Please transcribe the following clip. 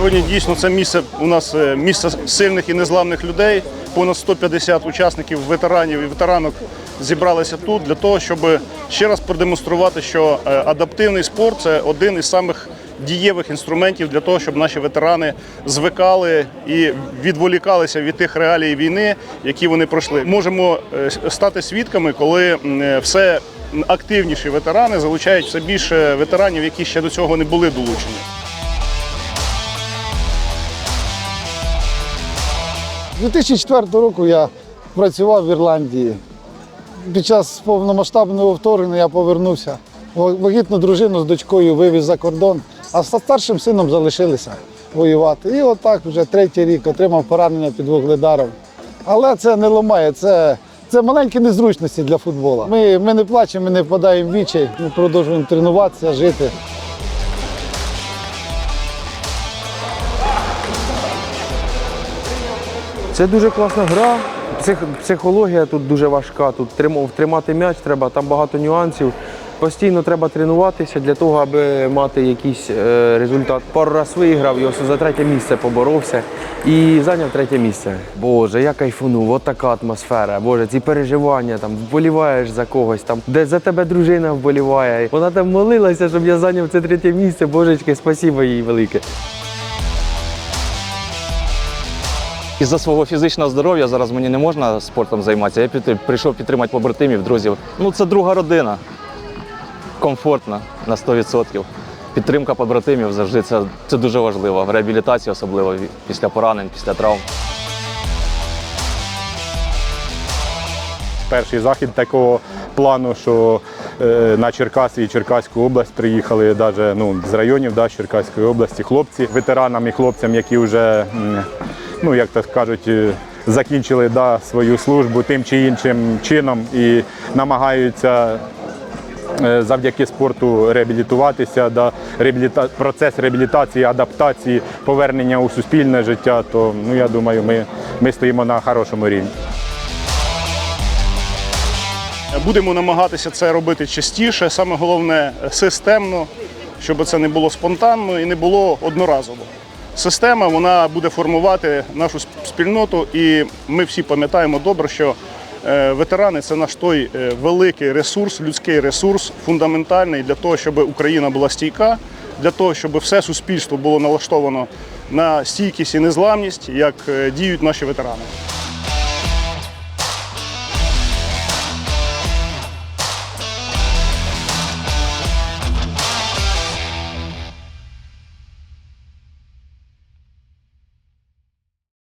Сьогодні дійсно це місце у нас е, місце сильних і незламних людей. Понад 150 учасників, ветеранів і ветеранок зібралися тут для того, щоб ще раз продемонструвати, що е, адаптивний спорт це один із самих дієвих інструментів для того, щоб наші ветерани звикали і відволікалися від тих реалій війни, які вони пройшли. Можемо е, стати свідками, коли все активніші ветерани залучають все більше ветеранів, які ще до цього не були долучені. 2004 року я працював в Ірландії. Під час повномасштабного вторгнення я повернувся. Вагітну дружину з дочкою вивіз за кордон, а з старшим сином залишилися воювати. І отак вже третій рік отримав поранення під вугледаром. Але це не ламає, це, це маленькі незручності для футболу. Ми, ми не плачемо, ми не впадаємо в відчай, ми продовжуємо тренуватися, жити. Це дуже класна гра. Псих, психологія тут дуже важка. Тут трим- тримати м'яч треба, там багато нюансів. Постійно треба тренуватися для того, аби мати якийсь е, результат. Пару раз виграв ось за третє місце поборовся і зайняв третє місце. Боже, я кайфунув, от така атмосфера. Боже, ці переживання, там вболіваєш за когось, там де за тебе дружина вболіває. Вона там молилася, щоб я зайняв це третє місце. Божечки, спасибо їй велике. Із-за свого фізичного здоров'я зараз мені не можна спортом займатися. Я прийшов підтримати побратимів, друзів. Ну, це друга родина. Комфортна на 100%. Підтримка побратимів завжди це, це дуже важливо. В реабілітації особливо після поранень, після травм. перший захід такого плану, що е, на Черкас і Черкаську область приїхали даже, ну, з районів да, Черкаської області хлопці, ветеранам і хлопцям, які вже, ну, як так кажуть, е, закінчили да, свою службу тим чи іншим чином і намагаються е, завдяки спорту реабілітуватися, да, реабіліта... процес реабілітації, адаптації, повернення у суспільне життя, то ну, я думаю, ми, ми стоїмо на хорошому рівні. Будемо намагатися це робити частіше, саме головне системно, щоб це не було спонтанно і не було одноразово. Система вона буде формувати нашу спільноту, і ми всі пам'ятаємо добре, що е, ветерани це наш той е, великий ресурс, людський ресурс, фундаментальний для того, щоб Україна була стійка, для того, щоб все суспільство було налаштовано на стійкість і незламність, як е, діють наші ветерани.